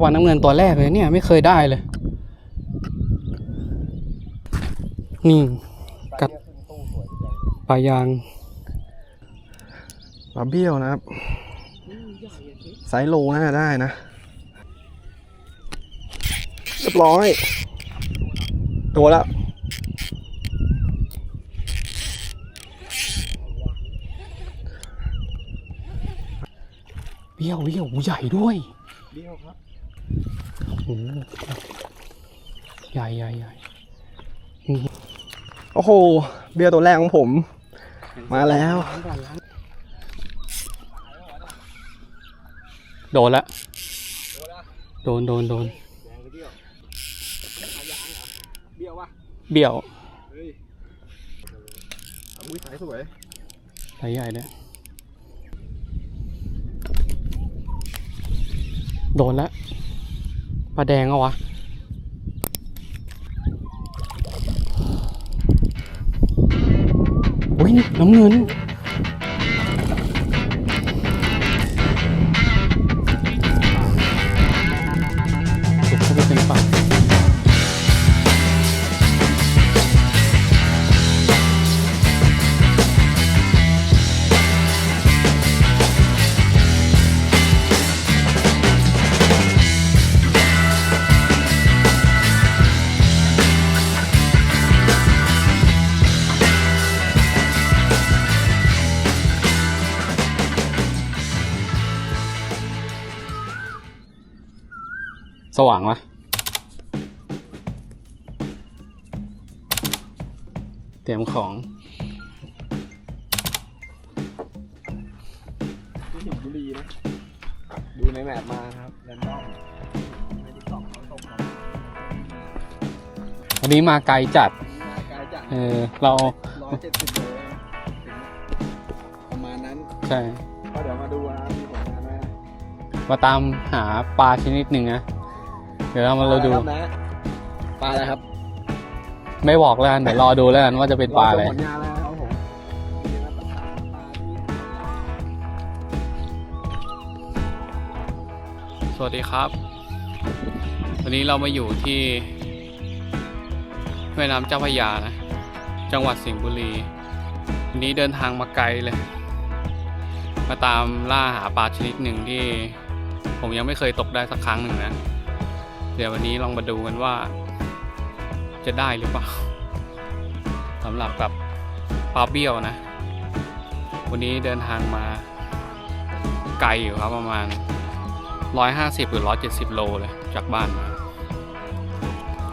ปลาน้ำเงินตัวแรกเลยเนี่ย ไม่เคยได้เลย นี่กัดปลายางปลาเบี้ยวนะครับไซส์โลน่าจะได้นะ เรียบร้อยตัวแล้วเบี้ยวเบี้ยวหูใหญ่ด้วย เบี้ยวครับโอ้โหใหญ่ใหญ่ใหญ่โอ้โห เบี้ยวตัวแรกของผม มาแล้ว โดนละ โดนโดนโดนเบี้ยววะเบี้ยวเฮ้ยอุ้ยสายสวยใหญ่ใหญ่เลย โดนละปลาแดงเอาวะอุ้ยน้ำเงิน สว่างปะเตรียมของ ที่สิงห์บุรีนะ ดูในแมปมาครับแรนดอมในติ๊กต็อกเขาส่งมาวันนี้มาไกลจัด ไกลจากเออ เรา ร้อยเจ็ดสิบโลนะถึงประมาณนั้น ใช่ ก็เดี๋ยวมาดูนะมีผลงานไหมมาตามหาปลาชนิดหนึ่งนะ เดี๋ยวเรามาเราดูปลอะไรครับนะปลาอะไรครับไม่บอกแล้วกันเดี๋ยวรอดูแล้วกันว่าจะเป็นปลาอะไรเชมผลงานแล้วครับผมนี่นะปลาปลาที่สวัสดีครับ วันนี้เรามาอยู่ที่แม่น้ำเจ้าพระยานะ จังหวัดสิงห์บุรีวันนี้เดินทางมาไกลเลย มาตามล่าหาปลาชนิดหนึ่งที่ ผมยังไม่เคยตกได้สักครั้งหนึ่งนะ เดี๋ยววันนี้ลองมาดูกันว่า จะได้หรือเปล่าสำหรับกับปลาเบี้ยวนะ วันนี้เดินทางมาไกลอยู่ครับประมาณ 150 หรือ 170 โลเลยจากบ้านมา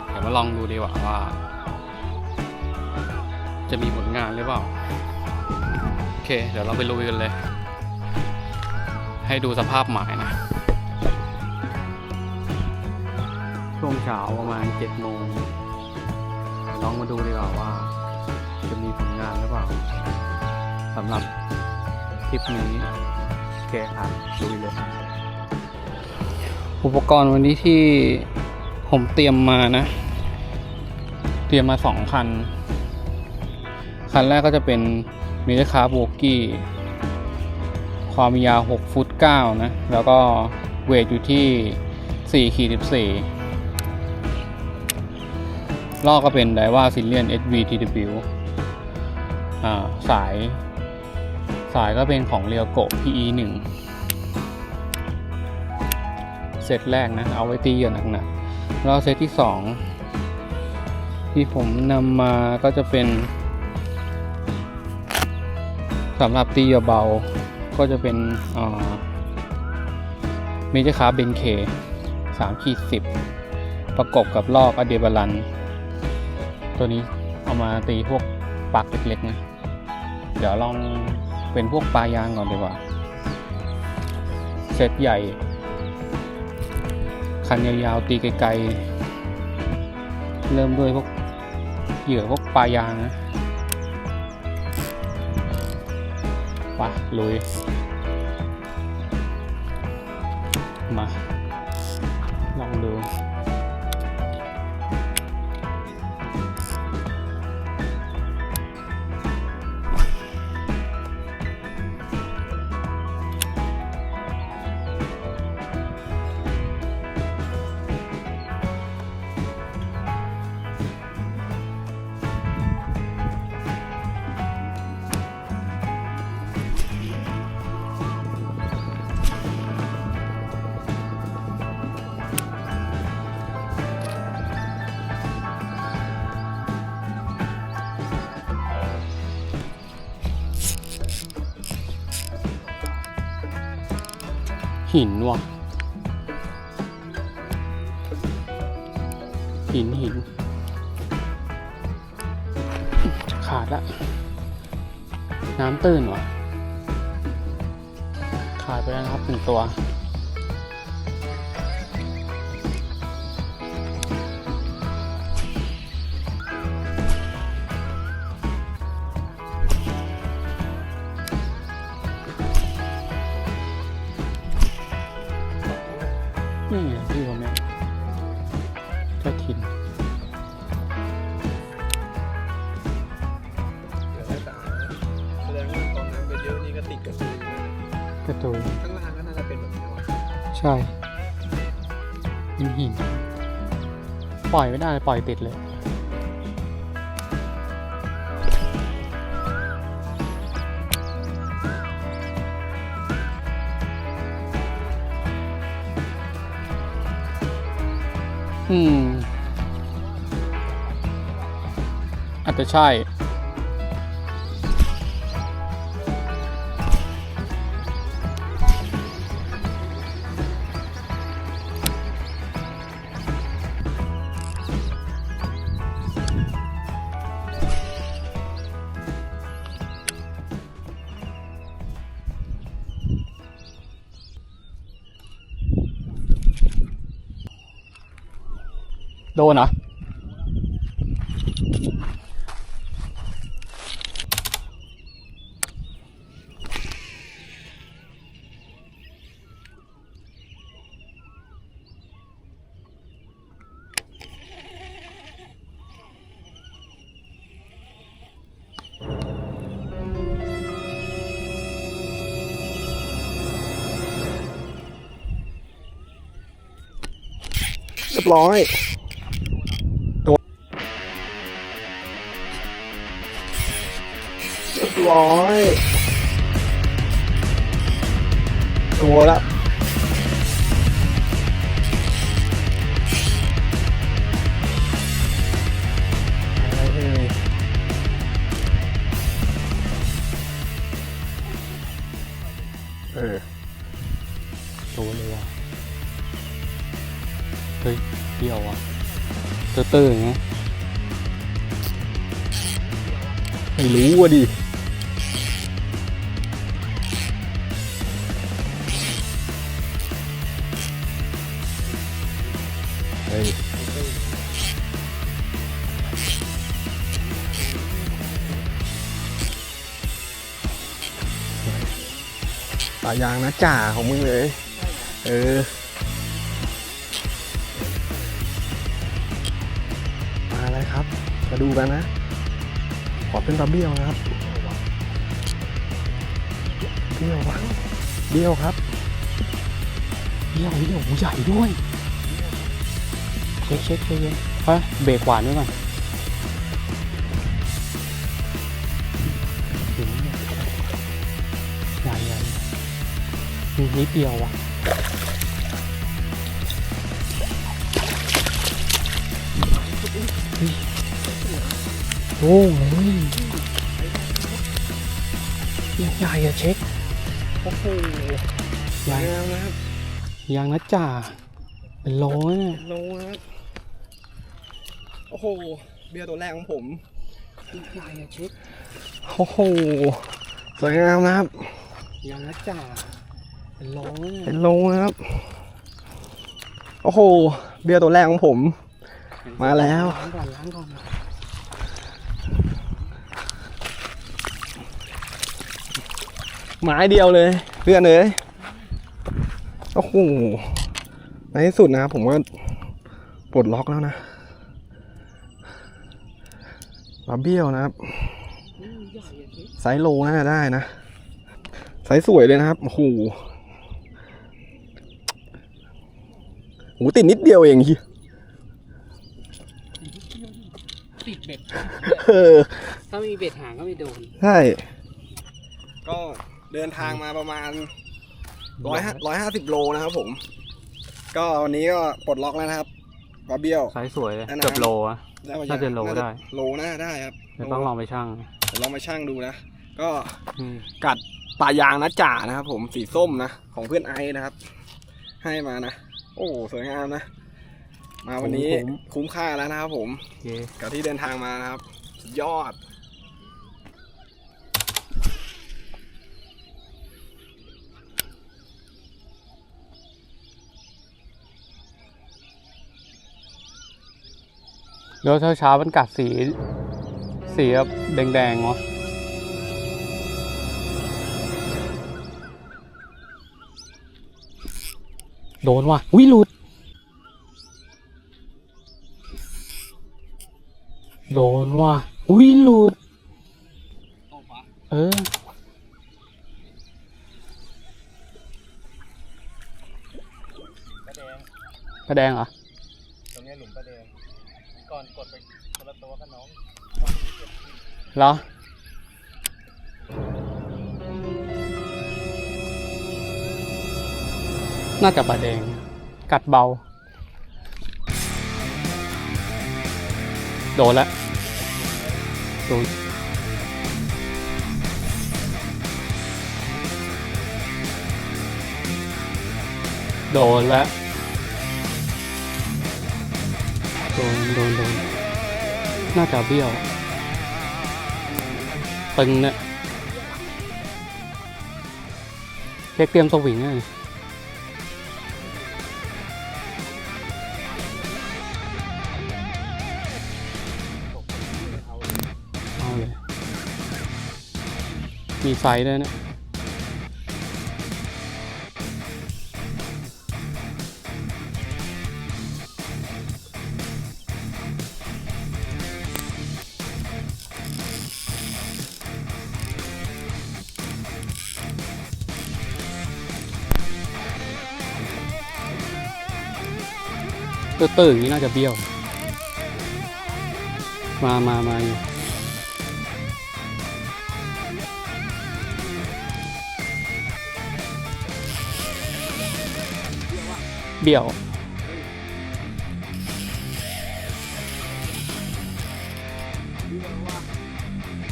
เดี๋ยวมาลองดูดีกว่าว่า จะมีผลงานหรือเปล่า โอเค เดี๋ยวเราไปลุยกันเลย ให้ดูสภาพหมายนะ ช่วงเช้าประมาณ7โมงลองมาดูดีกว่าว่า จะมีผลงานหรือเปล่าสำหรับคลิปนี้โอเคครับลุยเลยอุปกรณ์วันนี้ที่ผมเตรียมมานะ เตรียมมาสองคัน คันแรกก็จะเป็นมิลคาร์โบกี้ ความยาว6ฟุต9นะ แล้วก็เวทอยู่ที่4ขีด14 ลอกก็เป็นไดว่าซิเลียน HVTW อ่าสาย สายก็เป็นของเรียวโก PE 1 เซตแรกนะ เอาไว้ตีเหยื่อหนักๆแล้วเซตที่สองที่ผมนำมาก็จะเป็นสำหรับตีเหยื่อเบาก็จะเป็นเมเจอร์คาร์เบนเคสามขีดสิบประกบกับลอกอเดบาลัน ตัวนี้เอามาตีพวกปากเล็กๆนะ เดี๋ยวลองเป็นพวกปลายางก่อนดีกว่า เซตใหญ่ คันยาวๆตีไกลๆ เริ่มด้วยพวกเหยื่อพวกปลายางนะปะลุย มา หินว่ะ หินหิน ขาดละ น้ำตื้นว่ะ ขาดไปแล้วครับหนึ่งตัว เป็นหินปล่อยไม่ได้ปล่อยติดเลย อืม อาจจะใช่ โดนเหรอเรียบร้อย เรียบร้อยตัวละเอออโดนเลยว่ะ เฮ้ยเดี่ยวว่ะเตอร์เตอร์อย่างเงี้ยไม่รู้อะดิ ปลายางนะจ่าของมึงเลย เออมาเลยครับ มาดูกันนะ ขอเป็นปลาเบี้ยวนะครับ เบี้ยววะเบี้ยวครับเดี่ยวเดี่ยวหูใหญ่ด้วย เช็คเช็คเช็คเช็คเบรกหวานไว้ก่อน มีนิดเดียวว่ะโอ้โหใหญ่อะเช็คโอ้โหใหญ่งามนะครับยังนะจ่าเป็นโลเนี่ยโลนะครับโอ้โห เบี้ยวตัวแรกของผมใหญ่อะเช็คโอ้โหสวยงามนะครับยังนะจ่า เป็นโลเนี่ยเป็นโลนะครับ โอ้โห เบี้ยวตัวแรกของผม มาแล้ว ล้างก่อนล้างก่อนไม้เดียวเลยเพื่อนเลยโอ้โหในที่สุดนะครับผมว่าปลดล็อกแล้วนะปลาเบี้ยวนะครับไซส์โลน่าจะได้นะไซส์สวยเลยนะครับโอ้โห หติดนิดเดียวเองเหี้ยติดเบ็ดเออถ้าไม่มีเบ็ดหางก็ไม่โดน ใช่ ก็เดินทางมาประมาณร้อยห้าร้อยห้าสิบโลนะครับผม ก็วันนี้ก็ปลดล็อกแล้วนะครับปลาเบี้ยวไซส์สวยเลยอันนั้นเกือบโลอะได้ปน่าจะโลได้ โลน่าได้ครับเดี๋ยวต้องลองไปชั่งเดี๋ยวลองมาชั่งดูนะ ก็อืมกัดปลายางนะจ่านะครับผมสีส้มนะ ของเพื่อนไอซ์นะครับ ให้มานะ โอ้สวยงามนะ มาวันนี้คุ้ม คุ้มค่าแล้วนะครับผมโอเคกับที่เดินทางมานะครับสุดยอด แล้วเช้าเช้าๆมันกัดสี สีแบบแดงๆวะ โดนว่ะวิหลุด โดนว่ะวิหลุด เออ กระแดงกระแดงเหรอ ตรงเนี้ยหลุมกระแดงก่อนกดไปคนละตัวกับน้อง เหรอ น่าจะปลาแดง กัดเบา โดนแล้วโดนโดนแล้วโดนโดนโดนน่าจะเบี้ยวตึงเนี่ยเช็คเตรียมสวิงไง มีไซส์ด้วยนะตื้อๆอย่างนี้น่าจะเบี้ยว มามามาอยู่ เบี้ยว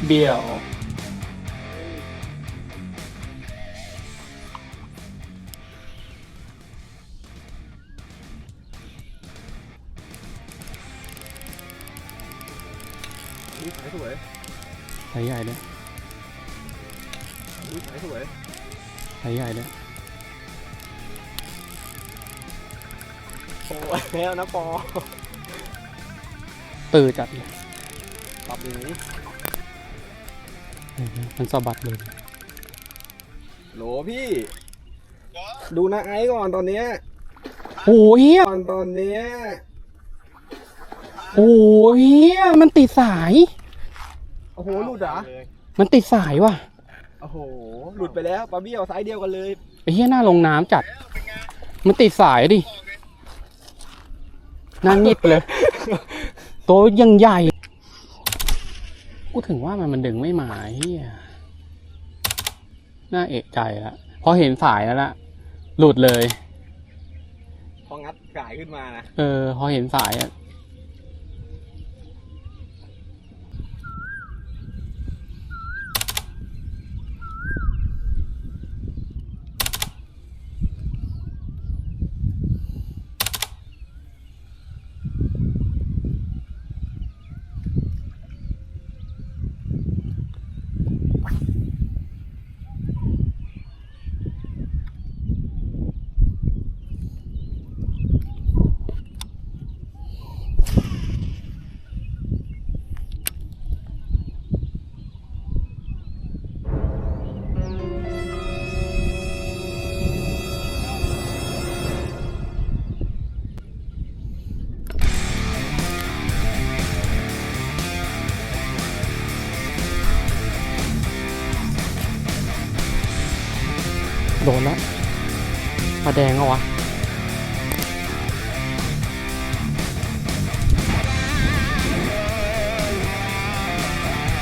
เบี้ยว อุ้ยสายสวยใช้ใหญ่ด้วยอุ้ยสายสวยใช้ใหญ่ด้วย โอ้ยแล้วนะปอตื้อจัดเลยปรับอย่างนี้เห็นไหมมันสะบัดเลยโหลพี่ ดูนะไอซ์ก่อนตอนเนี้ยโอ้ยตอนตอนเนี้ยโอ้ยมันติดสาย โอ้โหหลุดเหรอเลยมันติดสายว่ะโอ้โหหลุดไปแล้วปลาเบี้ยวไซส์เดียวกันเลยไอ้เหี้ยหน้าลงน้ำจัด มันติดสายดิ หน้างิดเลย ตัวยังใหญ่ กูถึงว่ามันมันดึงไม่มาไอ้เหี้ยน่าเอกใจละพอเห็นสายแล้วละหลุดเลย พองัดกายขึ้นมานะ เออ พอเห็นสายอะ ดงเอาวะ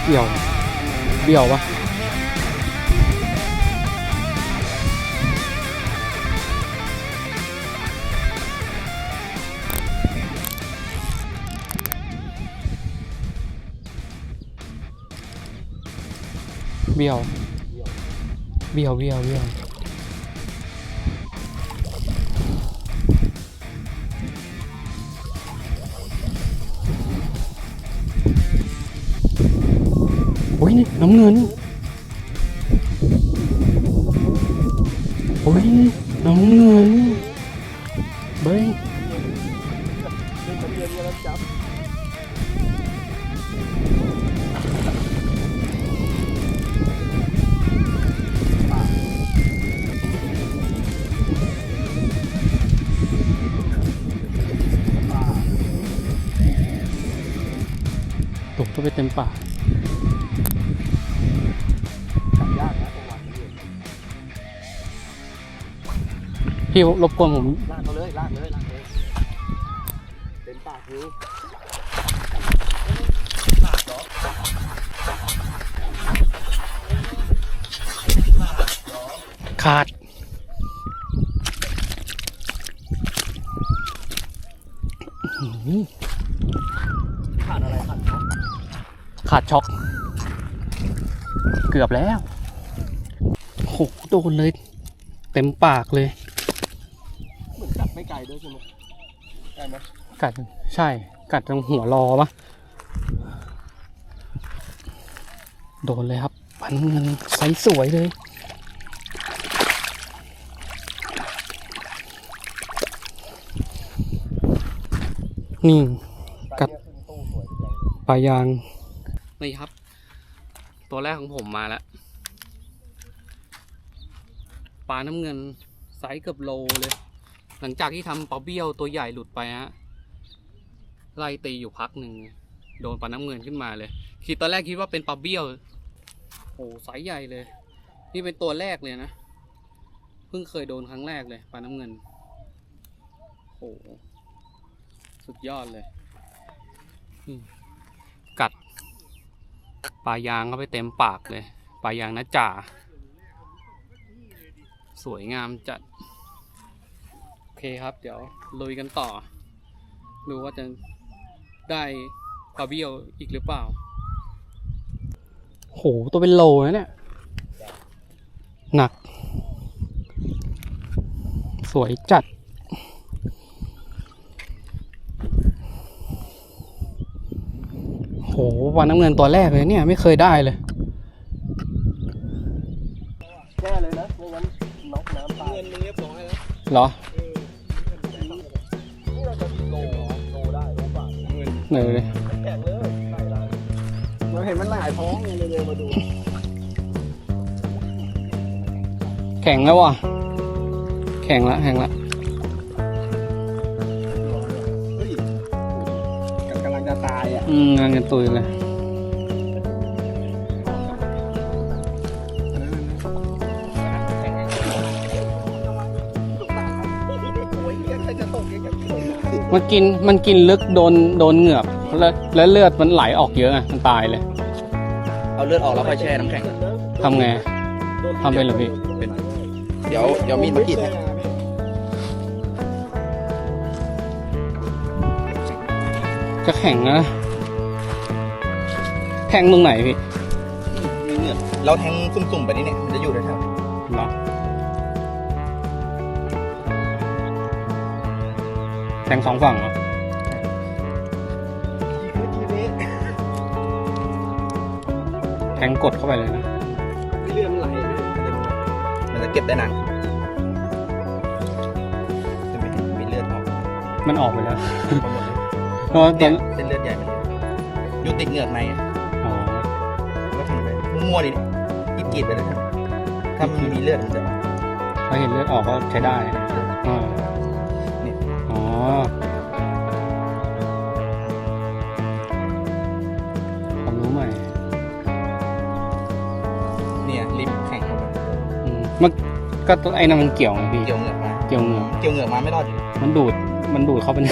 เบี่ยว เบี่ยวปะเบี่ยว เบี่ยว เบี่ยว เบี่ยว นี่น้ำเงิน โอ้ย น้ำเงินเบ้ยตกก็ไปเต็มป่าก พี่รบกวนผมลากเขาเลยลากเลยลากเลยเต็มปากอยู่ขาดอื้อหือขาดอะไรขาดเนาะขาดช็อก เกือบแล้วโหโดนเลย เต็มปากเลยเหมือน กัดไม่ไกลด้วยใช่ไหมใช่ไหมกัดใช่ กัดตรงหัวรอปะโดนเลยครับปันเงินไซส์สวยเลย นี่กัดปลาเนี่ยขึ้นตู้สวยจังปลายาง นี่ครับ ตัวแรกของผมมาแล้วปลาน้ำเงินไซส์เกือบโลเลย หลังจากที่ทำปลาเบี้ยวตัวใหญ่หลุดไปฮะไล่ตีอยู่พักหนึ่งโดนปลาน้ำเงินขึ้นมาเลยคิดตอนแรกคิดว่าเป็นปลาเบี้ยวโอ้ไซส์ใหญ่เลย นี่เป็นตัวแรกเลยนะเพิ่งเคยโดนครั้งแรกเลยปลาน้ำเงินโอ้สุดยอดเลยกัดปลายางเข้าไปเต็มปากเลยปลายางนะจ่าสวยงามจัด เคครับ เดี๋ยวลุยกันต่อ ดูว่าจะได้ปลาเบี้ยวอีกหรือเปล่า โห ตัวเป็นโลนะเนี่ย หนัก สวยจัด โหวันน้ำเงินตัวแรกเลยเนี่ย ไม่เคยได้เลยแย่เลยนะไม่งั้นน็อกน้ำตายเงินมึงเรียบร้อยแล้วเหรอ เงินเนยเลยแข็งเลยใส่ได้เราเห็นมันหลายท้องไงเลยมาดู แข็งแล้วว่ะ แข็งละแข็งละเฮ้ยกำลังจะตายอะ อืมงานกันตุยเลย มันกินมันกินลึกโดนโดนเหงือกแล้วแล้วเลือดมันไหลออกเยอะอะมันตายเลยเอาเลือดออกแล้วค่อยแช่น้ำแข็ง ทำไงทำเป็นเหรอพี่เดี๋ยวเดี๋ยวมีดมากรีดให้จะแข็งนะแข็งตรงไหนพี่ มีเหงือกเราแทงซุ่มๆไปนี่เนี่ยมันจะอยู่แถ แทงสองฝั่งเหรอแทงกดเข้าไปเลยนะเลือดมันไหลๆมันจะเก็บได้นานจะมีมีเลือดออกมันออกไปแล้วหมดเลยเพราะว่าตเนี่อยนเส้นเลือดใหญ่มันอยู่ติดเหงือกในอะอ๋อก็ทำไปมั่วๆดิกรีดๆไปเลยครับถ้ามันมีเลือดมันจะออกถ้าเห็นเลือดออกก็ใช้ได้อ่านี่อ๋อ ความรู้ใหม่เนี่ยริมแข็งลงไปอืมมันก็ตัวไอ้นั่นมันเกี่ยวไงพี่ เกี่ยวเหงือกมาเกี่ยวเหงือกเกี่ยวเหงือกมาไม่รอดอยู่ดีมันดูด มันดูดเข้าไปใน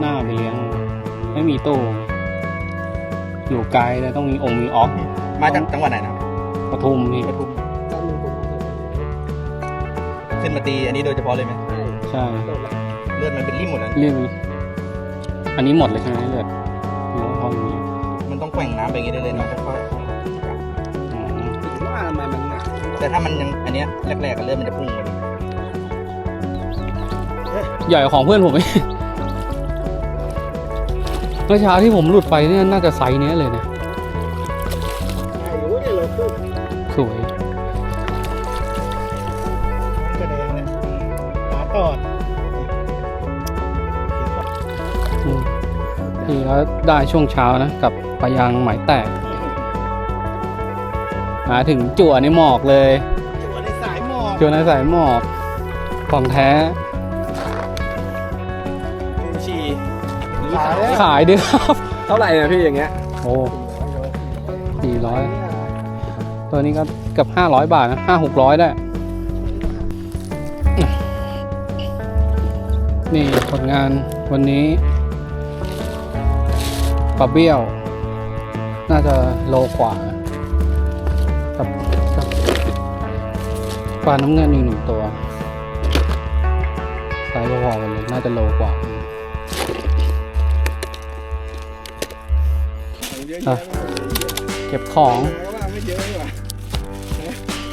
หน้าไปเลี้ยง ไม่มีตู้อยู่ไกลเลยต้องมีองค์มีออฟมาจากจังหวัดไหนนะ ปทุมนี่ปทุมขึ้นมาตีอันนี้โดยเฉพาะเลยไหมใช่เลือดมันเป็นริ่มหมดแล้วเรื่องอันนี้หมดเลยใช่ไหมเลือดหรือว่าห้องนี้มันต้องแกว่งน้ำไปอย่างนี้ได้เลยเนาะค่อยๆอ๋อถึงว่าทำไมมันหนักแต่ถ้ามันยังอันเนี้ยแรกๆก็เริ่มมันจะพุ่งไปเลยใหญ่กว่าของเพื่อนผมอีกเมื่อเช้าที่ผมหลุดไปเนี่ยน่าจะไซส์เนี้ยเลยนะ หมาตอดอืมพี่เขาได้ช่วงเช้านะ กับปลายางไหมแตก มาถึงจั่วในหมอกเลยตัวในสายหมอกจั่วในสายหมอกของแท้ดูชีขายแล้วขายด้วยครับ เท่าไหร่เนี่ยพี่อย่างเงี้ย โอ้สี่ร้อยตัวนี้ก็เกือบห้าร้อยบาทนะห้าหกร้อยได้ นี่ผลงานวันนี้ปลาเบี้ยว น่าจะโลกว่ากับกับปลาน้ำเงินอีกหนึ่งตัวไซส์พอๆกันเลยน่าจะโลกว่าเยอะอะเก็บของ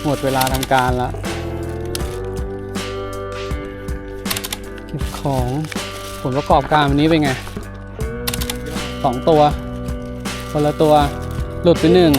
หมดเวลาทำการแล้ว ของผลประกอบการวันนี้เป็นไงสองตัวคนละตัว หลุดไปหนึ่ง